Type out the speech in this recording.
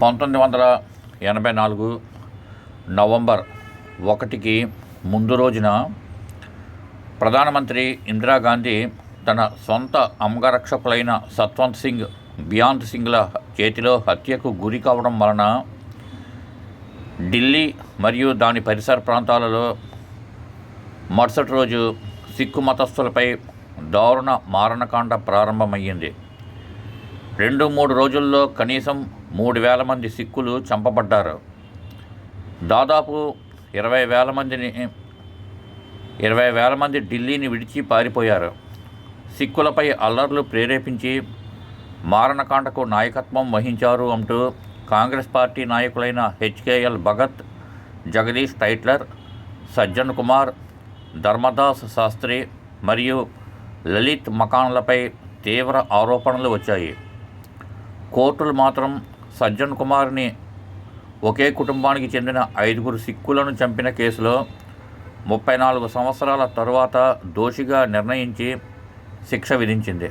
పంతొమ్మిది వందల ఎనభై నాలుగు నవంబర్ ఒకటికి ముందు రోజున ప్రధానమంత్రి ఇందిరాగాంధీ తన సొంత అంగరక్షకులైన సత్వంత్ సింగ్ బియాంత్ సింగ్ల చేతిలో హత్యకు గురి కావడం వలన ఢిల్లీ మరియు దాని పరిసర ప్రాంతాలలో మరుసటి రోజు సిక్కు మతస్థులపై దారుణ మారణకాండ ప్రారంభమయ్యింది. రెండు మూడు రోజుల్లో కనీసం మూడు వేల మంది సిక్కులు చంపబడ్డారు. దాదాపు ఇరవై వేల మందిని ఇరవై వేల మంది ఢిల్లీని విడిచి పారిపోయారు. సిక్కులపై అల్లర్లు ప్రేరేపించి మారణకాండకు నాయకత్వం వహించారు అంటూ కాంగ్రెస్ పార్టీ నాయకులైన హెచ్కేఎల్ భగత్ జగదీష్ టైట్లర్ సజ్జన్ కుమార్ ధర్మదాస్ శాస్త్రి మరియు లలిత్ మకాన్లపై తీవ్ర ఆరోపణలు వచ్చాయి. కోర్టులు మాత్రం సజ్జన్ కుమార్ని ఒకే కుటుంబానికి చెందిన ఐదుగురు సిక్కులను చంపిన కేసులో ముప్పై నాలుగు సంవత్సరాల తరువాత దోషిగా నిర్ణయించి శిక్ష విధించింది.